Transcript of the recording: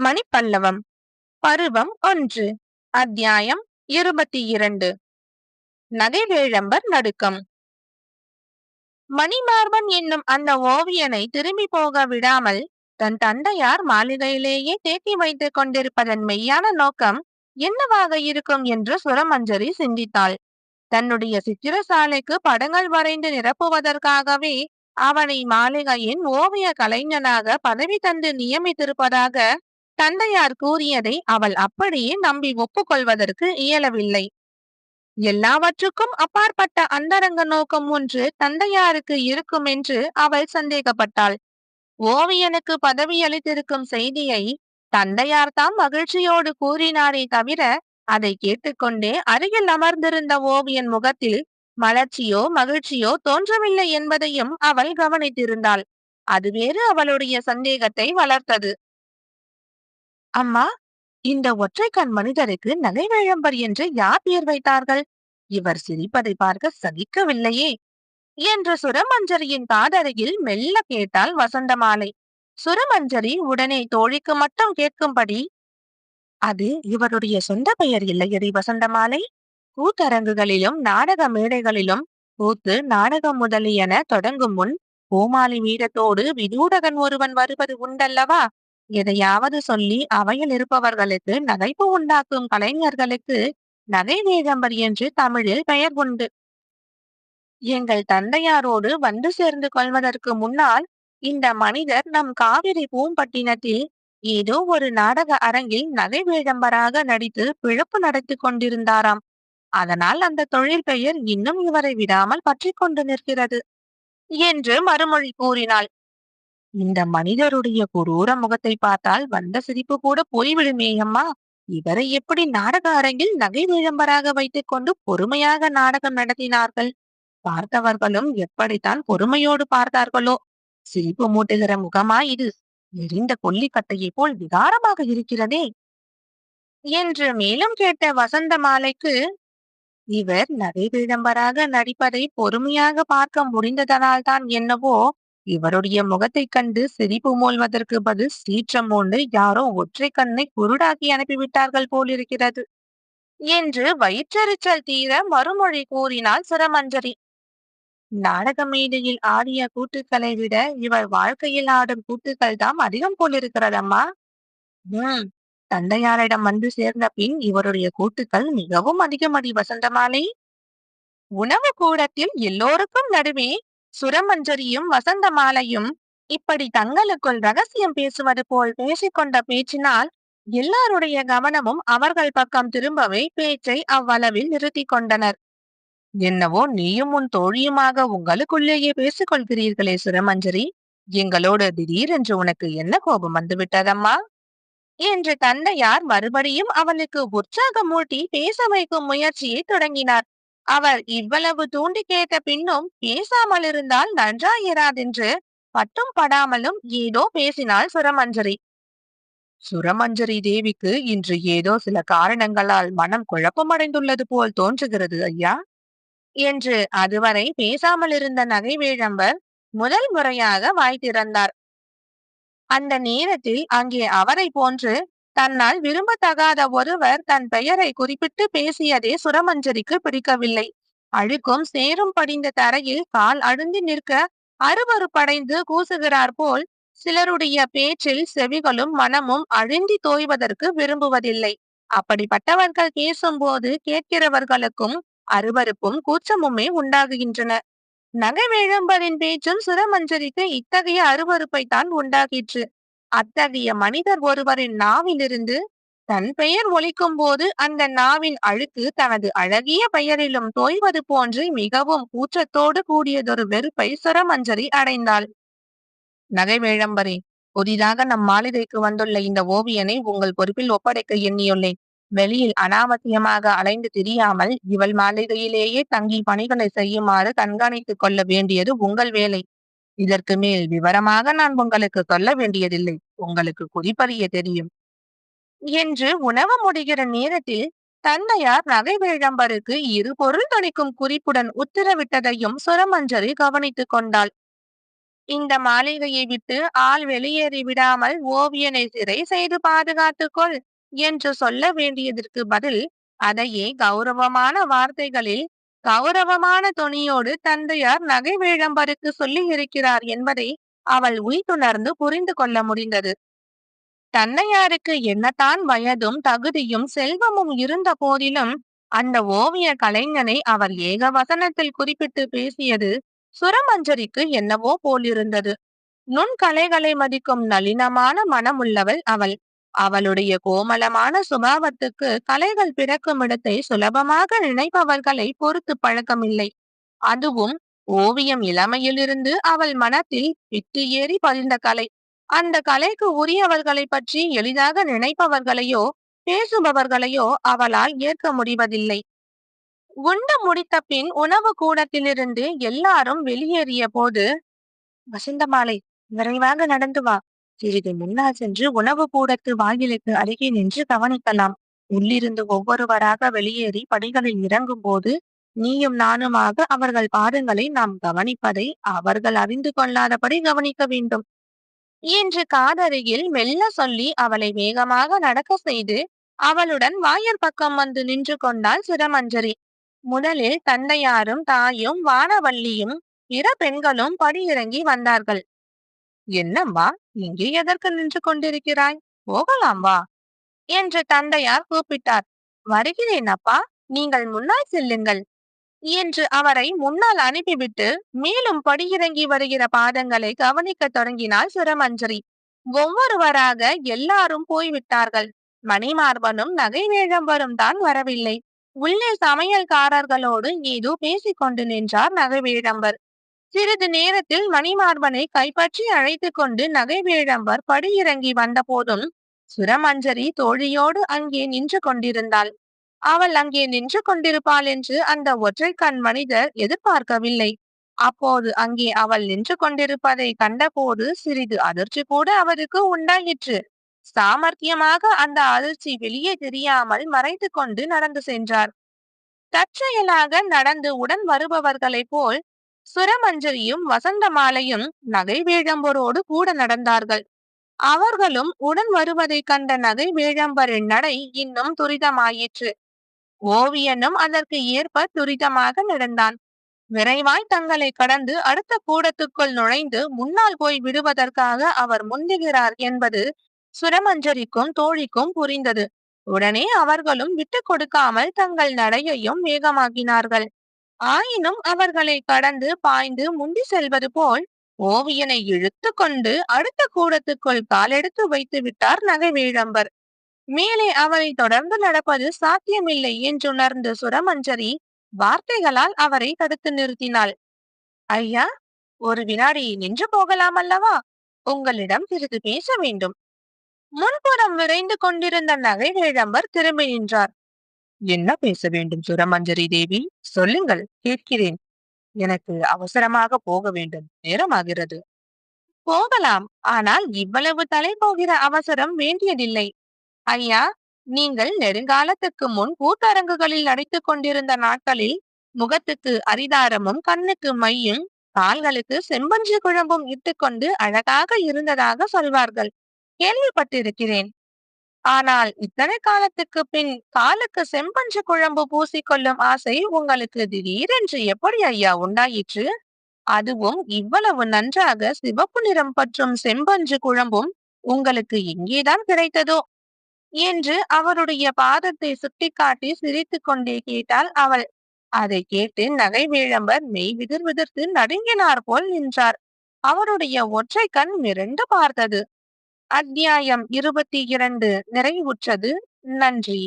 மணிப்பல்லவம். பருவம் ஒன்று அத்தியாயம் இருபத்தி இரண்டு நகைவேழம்பர் நடுக்கம். மணிமார்பன் என்னும் அந்த ஓவியனை திரும்பி போக விடாமல் தன் தந்தையார் மாளிகையிலேயே தேக்கி வைத்துக் கொண்டிருப்பதன் மெய்யான நோக்கம் என்னவாக இருக்கும் என்று சுரமஞ்சரி சிந்தித்தாள். தன்னுடைய சித்திரசாலைக்கு படங்கள் வரைந்து நிரப்புவதற்காகவே அவனை மாளிகையின் ஓவிய கலைஞனாக பதவி தந்து நியமித்திருப்பதாக தந்தையார் கூறியதை அவள் அப்படியே நம்பி ஒப்புக்கொள்வதற்கு இயலவில்லை. எல்லாவற்றுக்கும் அப்பாற்பட்ட அந்தரங்க நோக்கம் ஒன்று தந்தையாருக்கு இருக்கும் என்று அவள் சந்தேகப்பட்டாள். ஓவியனுக்கு பதவி அளித்திருக்கும் செய்தியை தந்தையார் தாம் மகிழ்ச்சியோடு கூறினாரே தவிர அதை கேட்டுக்கொண்டே அருகில் அமர்ந்திருந்த ஓவியன் முகத்தில் மலர்ச்சியோ மகிழ்ச்சியோ தோன்றவில்லை என்பதையும் அவள் கவனித்திருந்தாள். அது வேறு அவளுடைய சந்தேகத்தை வளர்த்தது. அம்மா இந்த ஒற்றைக்கண் மனிதருக்கு நகை வேழம்பர் என்று யார் பெயர் வைத்தார்கள்? இவர் சிரிப்பதை பார்க்க சகிக்கவில்லையே. என்று சுரமஞ்சரியின் காதருகில் மெல்ல கேட்டாள் வசந்தமாலை. சுரமஞ்சரி உடனே தோழிக்கு மட்டும் கேட்கும்படி அது இவருடைய சொந்த பெயர் இல்லையடி வசந்தமாலை. கூத்தரங்குகளிலும் நாடக மேடைகளிலும் கூத்து நாடகம் முதலியன தொடங்கும் முன் கோமாளி வீரத்தோடு விதூடகன் ஒருவன் வருவது உண்டல்லவா? எதையாவது சொல்லி அவையில் இருப்பவர்களுக்கு நகைப்பு உண்டாக்கும் கலைஞர்களுக்கு நகை வேகம்பர் என்று தமிழில் பெயர் உண்டு. எங்கள் தந்தையாரோடு வந்து சேர்ந்து கொள்வதற்கு முன்னால் இந்த மனிதர் நம் காவிரி பூம்பட்டினத்தில் ஏதோ ஒரு நாடக அரங்கில் நகை வேடம்பராக நடித்து பிழப்பு நடத்தி கொண்டிருந்தாராம். அதனால் அந்த தொழில் பெயர் இன்னும் இவரை விடாமல் பற்றி கொண்டு நிற்கிறது. என்று மறுமொழி கூறினாள். இந்த மனிதருடைய குரூர முகத்தை பார்த்தால் வந்த சிரிப்பு கூட போய்விடுமே அம்மா. இவரை எப்படி நாடக அரங்கில் நகை விளம்பராக வைத்துக் கொண்டு பொறுமையாக நாடகம் நடத்தினார்கள்? பார்த்தவர்களும் எப்படித்தான் பொறுமையோடு பார்த்தார்களோ? சிரிப்பு மூட்டுகிற முகமா இது? எரிந்த கொல்லிக்கட்டையை போல் விகாரமாக இருக்கிறதே. என்று மேலும் கேட்ட வசந்த மாலைக்கு இவர் நகை விளம்பராக நடிப்பதை பொறுமையாக பார்க்க முடிந்ததனால்தான் என்னவோ இவருடைய முகத்தைக் கண்டு சிரிப்பு மூழ்வதற்கு பதில் சீற்றம் மூண்டு யாரோ ஒற்றை கண்ணை குருடாக்கி அனுப்பிவிட்டார்கள் போலிருக்கிறது. என்று வயிற்றெரிச்சல் தீர மறுமொழி கூறினாள் சிரமஞ்சரி. நாடக மேடையில் ஆடிய கூட்டுக்களை விட இவர் வாழ்க்கையில் ஆடும் கூட்டுக்கள் தான் அதிகம் போலிருக்கிறதம்மா. உம் தந்தையாரிடம் வந்து சேர்ந்த பின் இவருடைய கூட்டுக்கள் மிகவும் அதிகமடி வசந்தமாலை. உணவு கூடத்தில் எல்லோருக்கும் நடுவே சுரமஞ்சரியும் வசந்த மாலையும் இப்படி தங்களுக்குள் ரகசியம் பேசுவது போல் பேசிக்கொண்ட பேச்சினால் எல்லாருடைய கவனமும் அவர்கள் பக்கம் திரும்பவே பேச்சை அவ்வளவில் நிறுத்தி கொண்டனர் என்னவோ நீயும் உன் தோழியுமாக உங்களுக்குள்ளேயே பேசிக்கொள்கிறீர்களே சுரமஞ்சரி. எங்களோடு திடீரென்று உனக்கு என்ன கோபம் வந்துவிட்டதம்மா? என்று தந்தையார் மறுபடியும் அவனுக்கு உற்சாகமூட்டி பேச வைக்கும் முயற்சியை தொடங்கினார். அவர் இவ்வளவு தூண்டி கேட்ட பின்னும் பேசாமல் இருந்தால் நன்றாயிராதென்று பட்டும் படாமலும் ஏதோ பேசினாள் சுரமஞ்சரி. சுரமஞ்சரி தேவிக்கு இன்று ஏதோ சில காரணங்களால் மனம் குழப்பமடைந்துள்ளது போல் தோன்றுகிறது ஐயா. என்று அதுவரை பேசாமல் இருந்த நகைவேழம்பர் முதல் முறையாக வாய் திறந்தார். அந்த நேரத்தில் அங்கே அவரை போன்று தன்னால் விரும்பத்தகாத ஒருவர் தன் பெயரை குறிப்பிட்டு பேசியதே சுரமஞ்சரிக்கு பிடிக்கவில்லை. அழுக்கும் சேரும் படிந்த தரையில் கால் அழுந்தி நிற்க அருவறுப்படைந்து கூசுகிறார் போல் சிலருடைய பேச்சில் செவிகளும் மனமும் அழுந்தி தோய்வதற்கு விரும்புவதில்லை. அப்படிப்பட்டவர்கள் பேசும்போது கேட்கிறவர்களுக்கும் அருவறுப்பும் கூச்சமுமே உண்டாகுகின்றன. நகைவேழம்பரின் பேச்சும் சுரமஞ்சரிக்கு இத்தகைய அருவறுப்பை தான் உண்டாகிற்று அத்தகைய மனிதர் ஒருவரின் நாவிலிருந்து தன் பெயர் ஒலிக்கும் போது அந்த நாவின் அழுக்கு தனது அழகிய பெயரிலும் தோய்வது போன்று மிகவும் கூற்றத்தோடு கூடியதொரு வெறுப்பை சுரமஞ்சரி அடைந்தாள். நகைவேழம்பரே புதிதாக நம் மாளிகைக்கு வந்துள்ள இந்த ஓவியனை உங்கள் பொறுப்பில் ஒப்படைக்க எண்ணியுள்ளேன். வெளியில் அனாவசியமாக அலைந்து திரியாமல் இவள் மாளிகையிலேயே தங்கி பணிகளை செய்யுமாறு கண்காணித்துக் கொள்ள வேண்டியது உங்கள் வேலை. இதற்கு மேல் விவரமாக நான் உங்களுக்கு சொல்ல வேண்டியதில்லை. உங்களுக்கு குறிப்பறிய தெரியும். என்று உணவு முடிகிற நேரத்தில் தந்தையார் நகை வேழம்பருக்கு இரு பொருள் துணிக்கும் குறிப்புடன் உத்தரவிட்டதையும் சுரமஞ்சரி கவனித்துக் கொண்டாள். இந்த மாளிகையை விட்டு ஆள் வெளியேறி விடாமல் ஓவியனை சிறை செய்து பாதுகாத்துக்கொள் என்று சொல்ல வேண்டியதற்கு பதில் அதையே கௌரவமான வார்த்தைகளில் கௌரவமான துணியோடு தந்தையார் நகை வேழம்பருக்கு சொல்லி இருக்கிறார் என்பதை அவள் உய்துணர்ந்து புரிந்து கொள்ள முடிந்தது. தன்னையாருக்கு என்னத்தான் வயதும் தகுதியும் செல்வமும் இருந்த போதிலும் அந்த ஓவிய கலைஞனை அவர் ஏக வசனத்தில் குறிப்பிட்டு பேசியது சுரமஞ்சரிக்கு என்னவோ போலிருந்தது. நுண்கலைகளை மதிக்கும் நளினமான மனமுள்ளவள் அவள். அவளுடைய கோமலமான சுபாவத்துக்கு கலைகள் பிறக்கும் இடத்தை சுலபமாக நினைப்பவர்களை பொறுத்து பழக்கமில்லை. அதுவும் ஓவியம் இளமையிலிருந்து அவள் மனத்தில் விட்டு ஏறி பதிந்த கலை. அந்த கலைக்கு உரியவர்களை பற்றி எளிதாக நினைப்பவர்களையோ பேசுபவர்களையோ அவளால் ஏற்க முடிவதில்லை. உண்டு முடித்த பின் உணவு கூடத்திலிருந்து எல்லாரும் வெளியேறிய போது வசந்தமாலை விரைவாக நடந்து வா. சிறிது முன்னால் சென்று உணவு கூடத்து வாயிலுக்கு அருகே நின்று கவனிக்கலாம். உள்ளிருந்து ஒவ்வொருவராக வெளியேறி படிகளில் இறங்கும் போது நீயும் நானுமாக அவர்கள் பாதங்களை நாம் கவனிப்பதை அவர்கள் அறிந்து கொள்ளாதபடி கவனிக்க வேண்டும். என்று காதருகில் மெல்ல சொல்லி அவளை வேகமாக நடக்க செய்து அவளுடன் வாயர் பக்கம் வந்து நின்று கொண்டாள் சிரமஞ்சரி. முதலில் தந்தையாரும் தாயும் வானவல்லியும் இரு பெண்களும் படியிறங்கி வந்தார்கள். என்னம்மா இங்கே எதற்கு நின்று கொண்டிருக்கிறாய்? போகலாம் வா என்று தந்தையார் கூப்பிட்டார். வருகிறேன் அப்பா நீங்கள் முன்னால் செல்லுங்கள் என்று அவரை முன்னால் அனுப்பிவிட்டு மேலும் படியிறங்கி வருகிற பாதங்களை கவனிக்க தொடங்கினாள் சுரமஞ்சரி. ஒவ்வொருவராக எல்லாரும் போய்விட்டார்கள். மணிமார்பனும் நகை வேழம்பரும் தான் வரவில்லை. உள்ளே சமையல்காரர்களோடு ஏதோ பேசிக்கொண்டு நின்றார் நகை வேழம்பர் சிறிது நேரத்தில் மணிமார்பனை கைப்பற்றி அழைத்து கொண்டு நகை வேழம்பர் படியிறங்கி வந்த போதும் சுரமஞ்சரி தோழியோடு அங்கே நின்று கொண்டிருந்தாள். அவள் அங்கே நின்று கொண்டிருப்பாள் என்று அந்த ஒற்றை கண் மனிதர் எதிர்பார்க்கவில்லை. அப்போது அங்கே அவள் நின்று கொண்டிருப்பதை கண்டபோது சிறிது அதிர்ச்சி கூட அவருக்கு உண்டாயிற்று. சாமர்த்தியமாக அந்த அதிர்ச்சி வெளியே தெரியாமல் மறைத்து கொண்டு நடந்து சென்றார். தற்செயலாக நடந்து உடன் வருபவர்களைப் போல் சுரமஞ்சரியும் வசந்த மாலையும் நகை வேழம்பரோடு கூட நடந்தார்கள். அவர்களும் உடன் வருவதைக் கண்ட நகை வேழம்பரின் நடை இன்னும் துரிதமாயிற்று. ஓவியனும் அதற்கு ஏற்ப துரிதமாக நடந்தான். விரைவாய் தங்களை கடந்து அடுத்த கூடத்துக்குள் நுழைந்து முன்னால் போய் விடுவதற்காக அவர் முந்துகிறார் என்பது சுரமஞ்சரிக்கும் தோழிக்கும் புரிந்தது. உடனே அவர்களும் விட்டு கொடுக்காமல் தங்கள் நடையையும் வேகமாக்கினார்கள். ஆயினும் அவர்களை கடந்து பாய்ந்து முந்தி செல்வது போல் ஓவியனை இழுத்து கொண்டு அடுத்த கூடத்துக்குள் காலெடுத்து வைத்து விட்டார் நகைவேழம்பர் மேலே அவரை தொடர்ந்து நடப்பது சாத்தியமில்லை என்றுணர்ந்த சுரமஞ்சரி வார்த்தைகளால் அவரை தடுத்து நிறுத்தினாள். ஐயா ஒரு வினாடி நின்று போகலாம் அல்லவா? உங்களிடம் சிறிது பேச வேண்டும். முன்புறம் விரைந்து கொண்டிருந்த நகை வேழம்பர் திரும்பி நின்றார். என்ன பேச வேண்டும் சுரமஞ்சரி தேவி? சொல்லுங்கள் கேட்கிறேன். எனக்கு அவசரமாக போக வேண்டும் நேரமாகிறது. போகலாம் ஆனால் இவ்வளவு தலை போகிற அவசரம் வேண்டியதில்லை. ஐயா நீங்கள் நெடுங்காலத்துக்கு முன் கூட்டரங்குகளில் நடித்துக் கொண்டிருந்த நாட்களில் முகத்துக்கு அரிதாரமும் கண்ணுக்கு மையும் கால்களுக்கு செம்பஞ்சு குழம்பும் இட்டுக்கொண்டு அழகாக இருந்ததாக சொல்வார்கள். கேள்விப்பட்டிருக்கிறேன். ஆனால் இத்தனை காலத்துக்கு பின் காலுக்கு செம்பஞ்சு குழம்பு பூசிக்கொள்ளும் ஆசை உங்களுக்கு திடீரென்று எப்படி ஐயா உண்டாயிற்று? அதுவும் இவ்வளவு நன்றாக சிவப்பு நிறம் பற்றும் செம்பஞ்சு குழம்பும் உங்களுக்கு எங்கேதான் கிடைத்ததோ? என்று அவருடைய பாதத்தை சுட்டிக்காட்டி சிரித்துக் கொண்டே கேட்டாள் அவள். அதை கேட்டு நகை வேழம்பர் மெய் விதிர் விதிர்த்து நடுங்கினார் போல் நின்றார். அவருடைய ஒற்றை கண் மிரண்டு பார்த்தது. அத்தியாயம் இருபத்தி இரண்டு. நிறைவுற்றது. நன்றி.